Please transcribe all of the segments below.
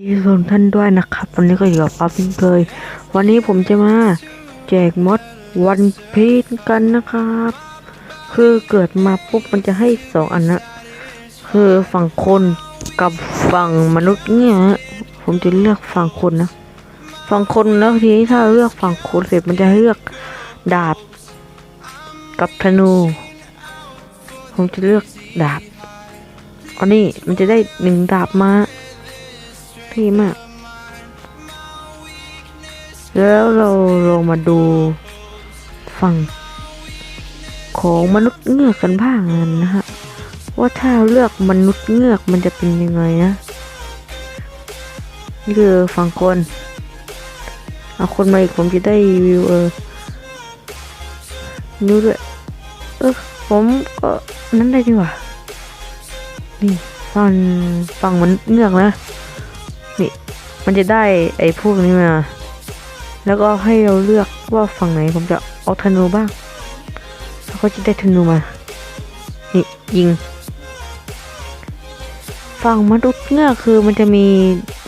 ดีส่วนท่านด้วยนะครับ วันนี้ก็อยู่กับปั๊บเช่นเคย วันนี้ผมจะมาแจกมดวันพีชกันนะครับ คือเกิดมาปุ๊บมันจะให้สองอันนะคือฝั่งคนกับฝั่งมนุษย์เนี่ยผมจะเลือกฝั่งคนนะ ฝั่งคนแล้วทีนี้ถ้าเลือกฝั่งคนเสร็จมันจะเลือกดาบ กับธนู ผมจะเลือกดาบอันนี้มันจะได้หนึ่งดาบมา ที่มาก แล้วเราลงมาดูฝั่งของมนุษย์เงือกกันบ้างนะฮะ ว่าถ้าเลือกมนุษย์เงือกมันจะเป็นยังไงนะนี่คือฝั่งคนเอาคนมาอีกผมจะได้รีวิวเออนิ้วด้วยเออผมก็นั้นได้ดีกว่านี่ฝั่งฝั่งมนุษย์เงือกนะ มันจะได้ไอ้พวกนี้มา แล้วก็ให้เราเลือกว่าฝั่งไหนผมจะเอาธนูบ้าง แล้วก็จะได้ธนูมา นี่ยิง ฝั่งมนุษย์เนี่ยคือมันจะมี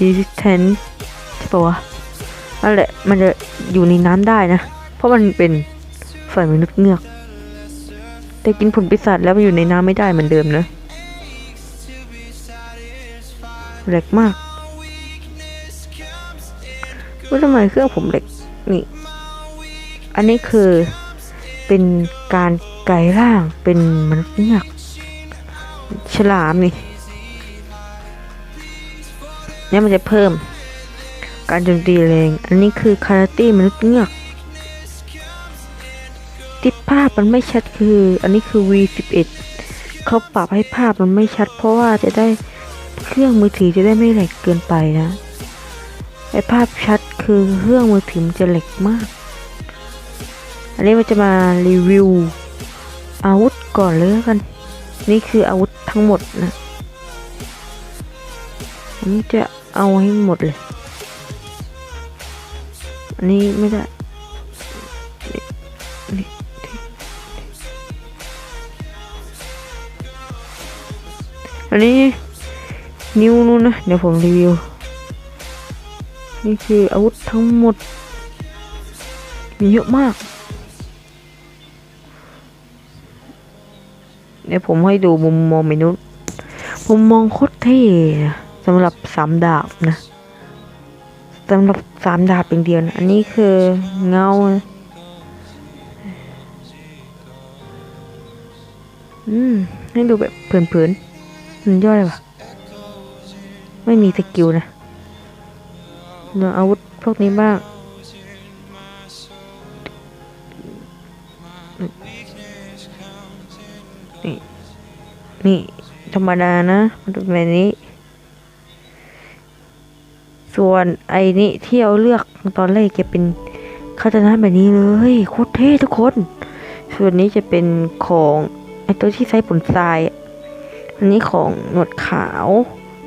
resistance ใช่ปะวะนั่นแหละ มันจะอยู่ในน้ำได้นะ เพราะมันเป็นฝ่ายมนุษย์เงือก แต่กินผลปีศาจแล้วมันอยู่ในน้ำไม่ได้เหมือนเดิมนะแหลกมาก ว่าทำไมเครื่องผมเหล็กนี่ อันนี้คือเป็นการไกลร่างเป็นมนุษย์เงือกฉลามนี่เนี่ยมันจะเพิ่ม การโจมตีแรง อันนี้คือคาราตี้มนุษย์เงือกที่ภาพมันไม่ชัดคือ อันนี้คือ V11 เขาปรับให้ภาพมันไม่ชัด เพราะว่าจะได้เครื่องมือถือจะได้ไม่แหลกเกินไปนะ ไอภาพชัดคือเครื่องมือถือมันจะเหล็กมาก อันนี้มันจะมารีวิว อาวุธก่อนเลยกัน นี่คืออาวุธทั้งหมดนะผมจะเอาให้หมดเลย อันนี้ไม่ได้อันนี้นิ้วนู้นนะ เดี๋ยวผมรีวิว นี่คืออาวุธทั้งหมด มีเยอะมาก เดี๋ยวผมให้ดูมุมมองเมนุษย์มุมมองโคตรเท่สำหรับสามดาบนะสำหรับสามดาบเป็นเดียวนะอันนี้คือเงาอืมให้ดูแบบเผินๆมันย่อเลยวะไม่มีสกิลนะ เรื่องอาวุธพวกนี้บ้างนี่นี่ ธรรมดานะ มันเป็นแบบนี้ ส่วนไอ้นี่ที่เอาเลือกตอนแรกจะเป็นคาตานะแบบนี้เลยโคตรเท่ทุกคน ส่วนนี้จะเป็นของไอ้ตัวที่ใช้ผลทราย อันนี้ของหนวดขาว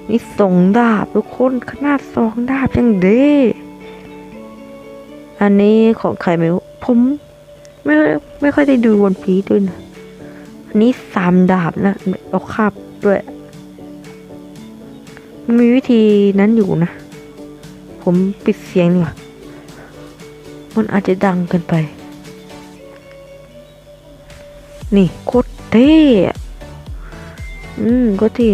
นี่สองดาบทุกคนขนาดสองดาบยังเด้อันนี้ของใครไม่รู้ผมไม่ไม่ค่อยได้ดูวันพีด้วยนะอันนี้สามดาบนะเอาคาบด้วยมันมีวิธีนั้นอยู่นะ ผมปิดเสียงดีกว่ามันอาจจะดังเกินไป นี่โคตรเท่อะอืมก็เท่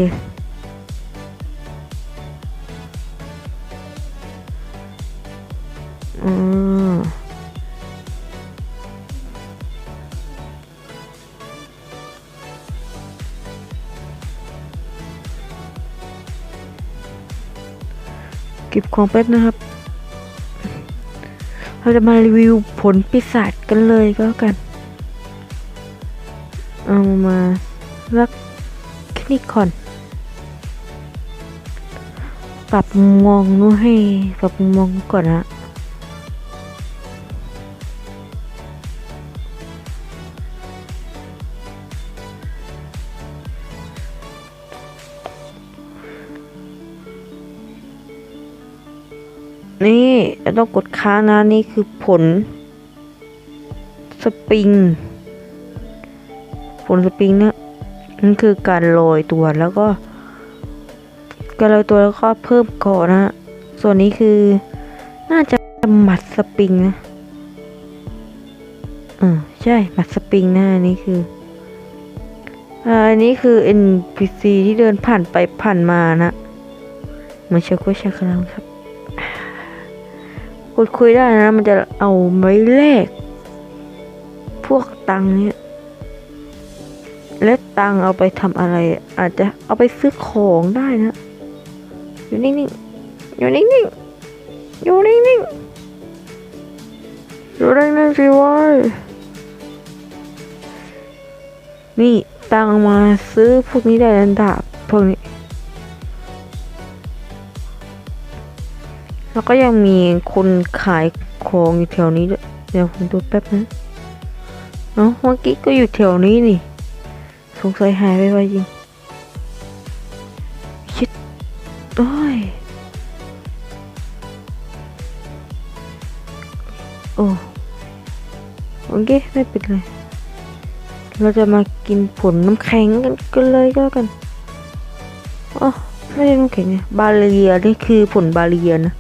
ของเป๊ปนะครับ เราจะมารีวิวผลปีศาจกันเลยก็แล้วกัน เอามาลักคลิกก่อน ปรับมองนู้นให้ปรับมองก่อนนะ ต้องกดค้างนะนี่คือผล สปริง ผลสปริงเนี่ยนั่นคือการโรยตัวแล้วก็ การะโดดตัวแล้วก็เพิ่มเกาะนะฮะส่วนนี้คือน่าจะหมัดสปริงนะอืมใช่หมัดสปริงนะอันนี้คืออันนี้คือ NPC ที่เดินผ่านไปผ่านมานะเหมือนเชโกชาคารังครับ กดคุยได้นะ มันจะเอาไว้แลกพวกตังเนี่ยและตังเอาไปทำอะไร อาจจะเอาไปซื้อของได้นะ อยู่นิ่งๆ อยู่นิ่งๆ อยู่นิ่งๆ อยู่นิ่งๆสิวานี่ตังมาซื้อพวกนี้ได้นะดาบ แล้วก็ยังมีคนขายของอยู่แถวนี้ด้วยเดี๋ยวผมดูแป๊บนะเอ้าเมื่อกี้ก็อยู่แถวนี้นี่ สงสัยหายไปไวจริงชิดโอ้ยโอ้โอเคไม่เป็นไรเราจะมากินผลน้ำแข็งกันกันเลยก็แล้วกันอ๋อไม่ได้น้ำแข็งเนี่ยบาเลียนี่คือผลบาเลียนะ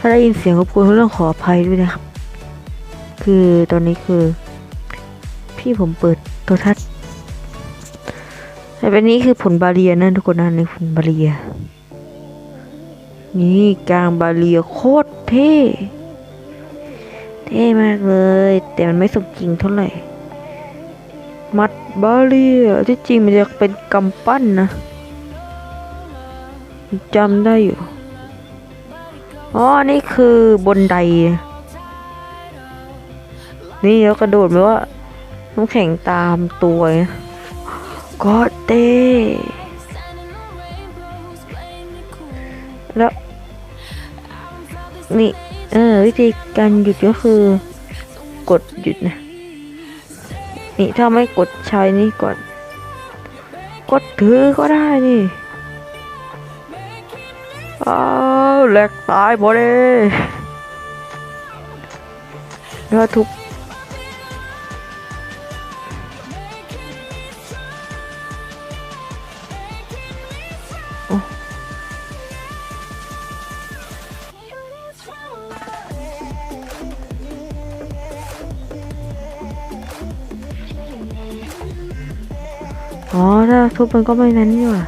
ถ้าได้ยินเสียงรบกวนก็ต้องขออภัยด้วยนะครับ คือตอนนี้คือ พี่ผมเปิดโทรทัศน์แต่เป็นนี้คือผลบาเลียนะทุกคนนะในผลบาเลีย นี่กลางบาเลียโคตรเท่เท่มากเลย แต่มันไม่สมจริงเท่าไหร่ มัดบาเลียที่จริงมันจะเป็นกำปั้นนะจำได้อยู่ อ๋อ นี่คือบนได นี่แล้วกระโดดไหมว่าน้ำแข็งตามตัวก็เต้แล้ว นี่ เออ วิธีการหยุดก็คือ กดหยุดนะ นี่ถ้าไม่กดใช้นี่ก่อน กดถือก็ได้นี่อ้าว แหลกตายหมดเลยแล้วทุบอ๋อ ถ้าทุบมันก็ไม่นั้นนี่หว่า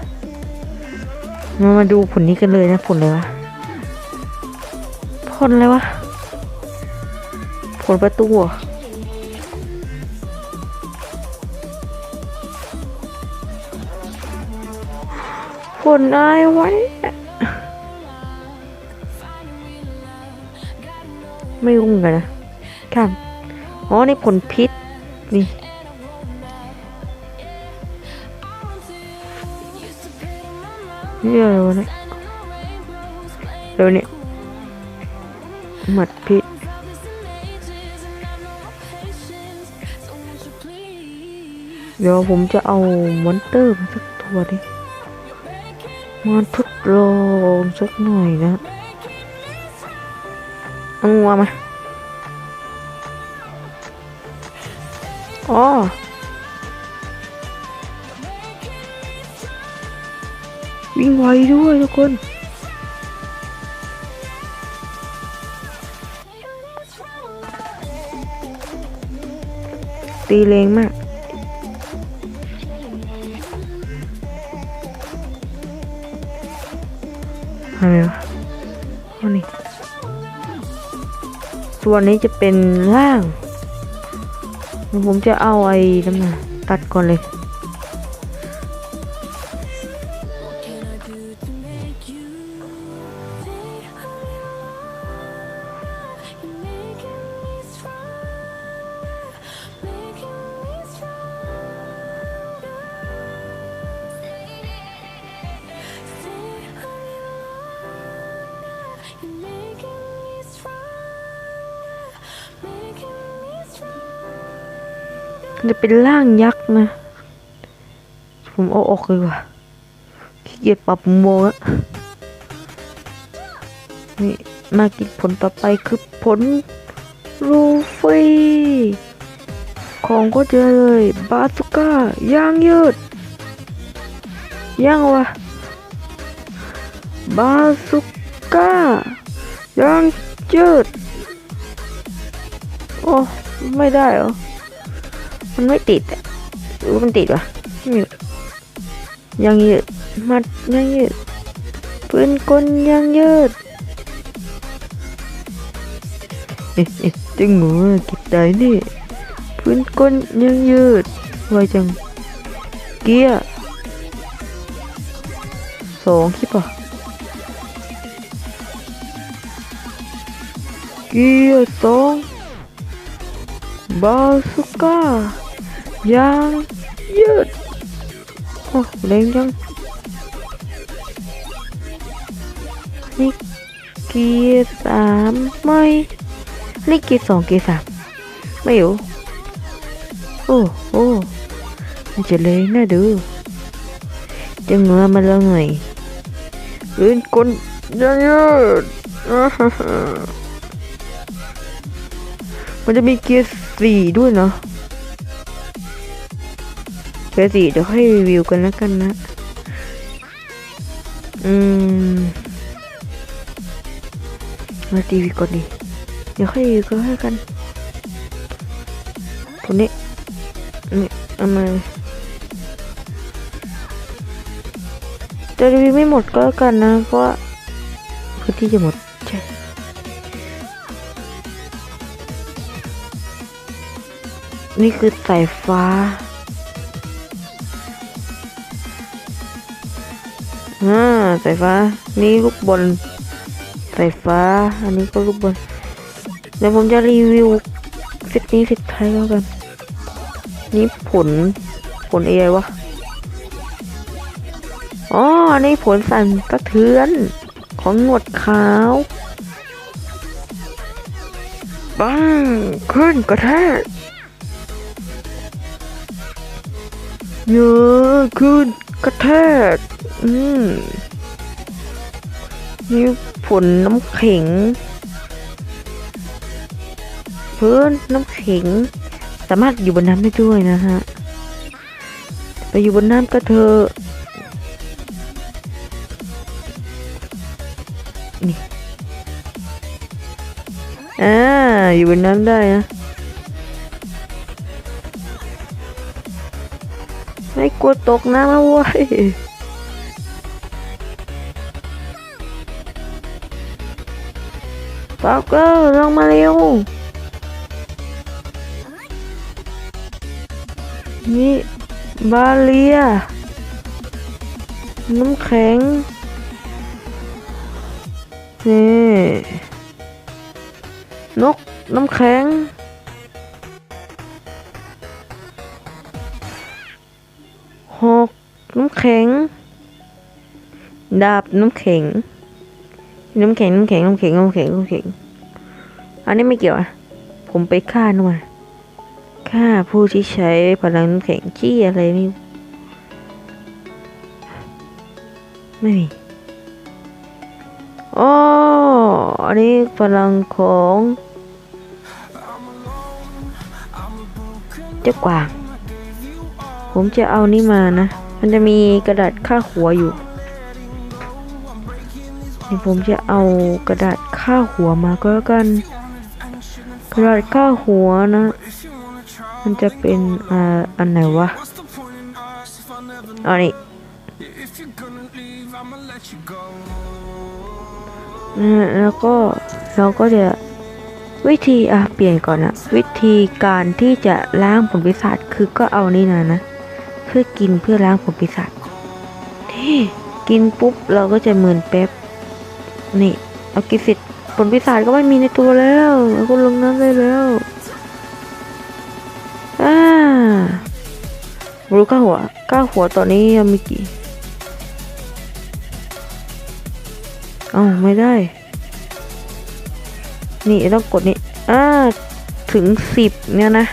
มามาดูผลนี้กันเลยนะผลอะไรวะ ผลอะไรวะ ผลประตูเหรอผลอะไรวะเนี่ยไม่รู้เหมือนกันนะข้ามอ๋อ นี่ผลพิษ นี่ นี่อะไรวะเนี่ยเดี๋ยวนี้ หมัดพิษเดี๋ยวผมจะเอามอนเตอร์มาสักตัวดิมาทดลองสักหน่อยนะเอางัวมาอ๋อวิ่งไวด้วยทุกคน ตีแรงมาก อะไรวะอันนี้ส่วนนี้จะเป็นล่าง ผมจะเอาไอ้น้ำมาตัดก่อนเลย จะเป็นร่างยักษ์นะ ผมเอาออกเลยว่ะขี้เกียจปรับมุมมองอะนี่มากินผลต่อไปคือผลลูฟี่ของก็เจอเลยบาสุก้ายางยืดยังวะบาสุก้ายังจืดโอ้ไม่ได้เหรอ มันไม่ติดอะหรือว่ามันติดวะไม่รู้ยังยืดมัดยังยืดปืนกลยังยืดเอ๊ะเอ๊ะจังหัวเก็บได้นี่ปืนกลยังยืดไวจัง เกียร์สองคิดป่ะเกียร์สอง บาสุก้ายางยืดโอ้แรงจังนี่ กีสามไม่ นี่กีสองกีสามไม่อยู่ โอ้โอ้มันจะแรงน่าดูจะเงือมาแล้วไงเล่นกลยังยืดอ่าฮ่าฮ่ามันจะมีเกียร์ สี่ด้วยเนาะเกียร์สี่เดี๋ยวให้รีวิวกันแล้วกันนะ อืมมาทีวีก่อนดิเดี๋ยวให้รีวิวกันให้กันตัวนี้นี่เอามาจะรีวิวไม่หมดก็แล้วกันนะ เพราะพื้นที่จะหมด นี่คือสายฟ้า อ่าสายฟ้า นี่ลูกบอลสายฟ้า อันนี้ก็ลูกบอลเดี๋ยวผมจะรีวิวเซตนี้เซตไทายแล้วกัน นี่ผล ผลอะไรวะ อ๋อนนี้ผลสั่นสะเทือนของหนวดขาวบ้างขึ้นกระแทก เยอะขึ้นกระแทก อืมนี่ผลน้ำแข็ง พื้นน้ำแข็ง สามารถอยู่บนน้ำได้ด้วยนะฮะ ไปอยู่บนน้ำก็เถอะนี่ อ่า อยู่บนน้ำได้นะ ไม่กลัวตกน้ำนะเว้ยปากเกอร์ลงมาเร็ว นี่ บาเลีย น้ำแข็งนี่นกน้ำแข็ง หอกน้ำแข็ง ดาบน้ำแข็ง น้ำแข็งน้ำแข็งน้ำแข็งน้ำแข็งน้ำแข็ง อันนี้ไม่เกี่ยวอะผมไปฆ่านู่นมาฆ่าผู้ที่ใช้พลังน้ำแข็งขี้อะไรไม่ไม่มีอ๋ออันนี้พลังของเจ้ากวาง ผมจะเอานี่มานะ มันจะมีกระดาษค่าหัวอยู่นี่ผมจะเอากระดาษค่าหัวมาก็แล้วกัน กระดาษค่าหัวนะ มันจะเป็นอ่าอันไหนวะอันนี้นะแล้วก็เราก็จะวิธีอะเปลี่ยนก่อนนะวิธีการที่จะล้างผลปีศาจคือก็เอานี่นะนะ เพื่อกินเพื่อล้างผลปีศาจที่กินปุ๊บเราก็จะเหมึนแป๊บ นี่ เอากินเสร็จผลปีศาจก็ไม่มีในตัวแล้วแล้วก็ลงน้ำได้แล้วอ่ารู้ก้าหัวก้าหัวตอนนี้ยังมีกี่เอ้าไม่ได้ นี่ต้องกดนี่อ่าถึงสิบเนี่ยนะ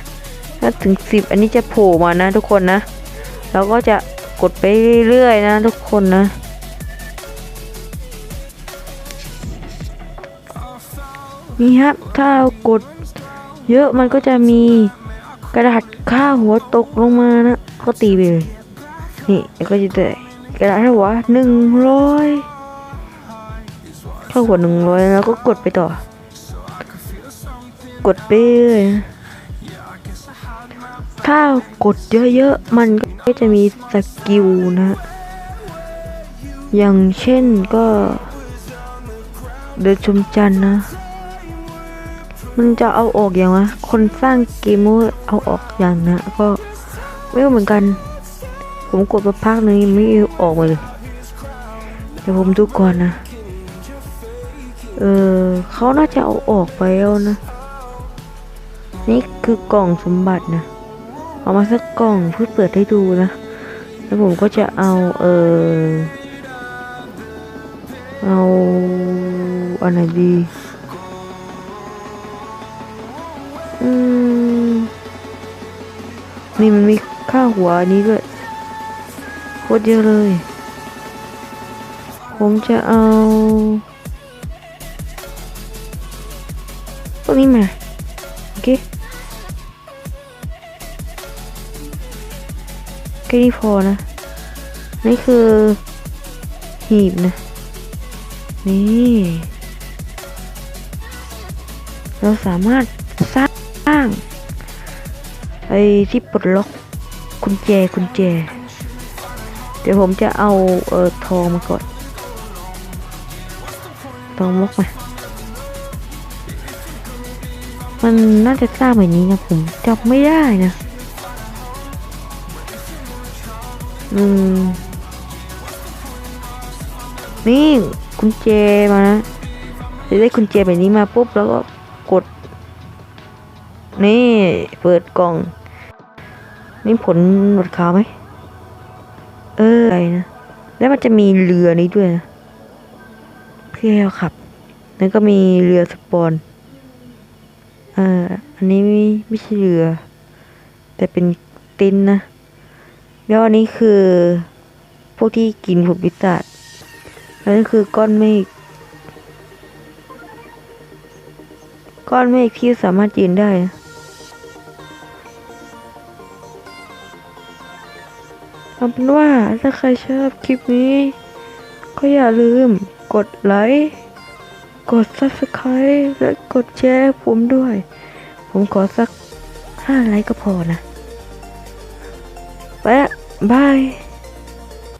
ถ้าถึงสิบอันนี้จะโผล่มานะทุกคนนะ เราก็จะกดไปเรื่อยๆนะทุกคนนะ นี่ครับ ถ้าเรากดเยอะมันก็จะมีกระดาษค่าหัวตกลงมานะ ก็ตีไปเลย นี่ก็จะได้กระดาษเท่าหร่หนึ่งร้อยข้ากดหนึ่งร้อยแล้วก็กดไปต่อ กดไปเลยถ้ากดเยอะๆมัน ก็จะมีสกิลนะ อย่างเช่นก็เดินชมจันนะ มันจะเอาออกอย่างวะ คนสร้างเกมมันเอาออกอย่างนะ ก็ไม่รู้เหมือนกัน ผมกดมาพักหนึงยังไม่ออกเลย เดี๋ยวผมดูก่อนนะ เออเขาน่าจะเอาออกไปแล้วนะ นี่คือกล่องสมบัตินะ เอามาสักกล่องเพื่อเปิดให้ดูนะ แล้วผมก็จะเอาเออเอาอันไหนดีอืมนี่มันมีค่าหัวอันนี้ด้วยโคตรเยอะเลย ผมจะเอาตัวนี้มา โอเค แค่นี้พอนะ นี่คือ หีบนะ นี่ เราสามารถสร้างไอ้ที่ปลดล็อกกุญแจกุญแจ เดี๋ยวผมจะเอาเออทองมาก่อนทองมกมา มันน่าจะสร้างแบบนี้นะผมจำไม่ได้นะ อืม นี่กุญแจมานะจะได้กุญแจแบบนี้มาปุ๊บแล้วก็กด นี่เปิดกล่อง นี่ผลหนวดขาวไหม เอออะไรนะ แล้วมันจะมีเรือนี้ด้วยนะเพื่อให้เราขับ แล้วก็มีเรือสปอนเอออันนี้ไม่ไม่ใช่เรือ แต่เป็นตินนะ แล้วอันนี้คือ พวกที่กินผลพิศาจแล้นี่คือก้อนเมฆก้อนเมฆที่สามารถยืนได้เอาเป็นว่าถ้าใครชอบคลิปนี้ ก็อย่าลืมกดไลค์กด subscribe และกดแชร์ผมด้วย ผมขอสักห้าไลค์ก็พอนะ ไปละบาย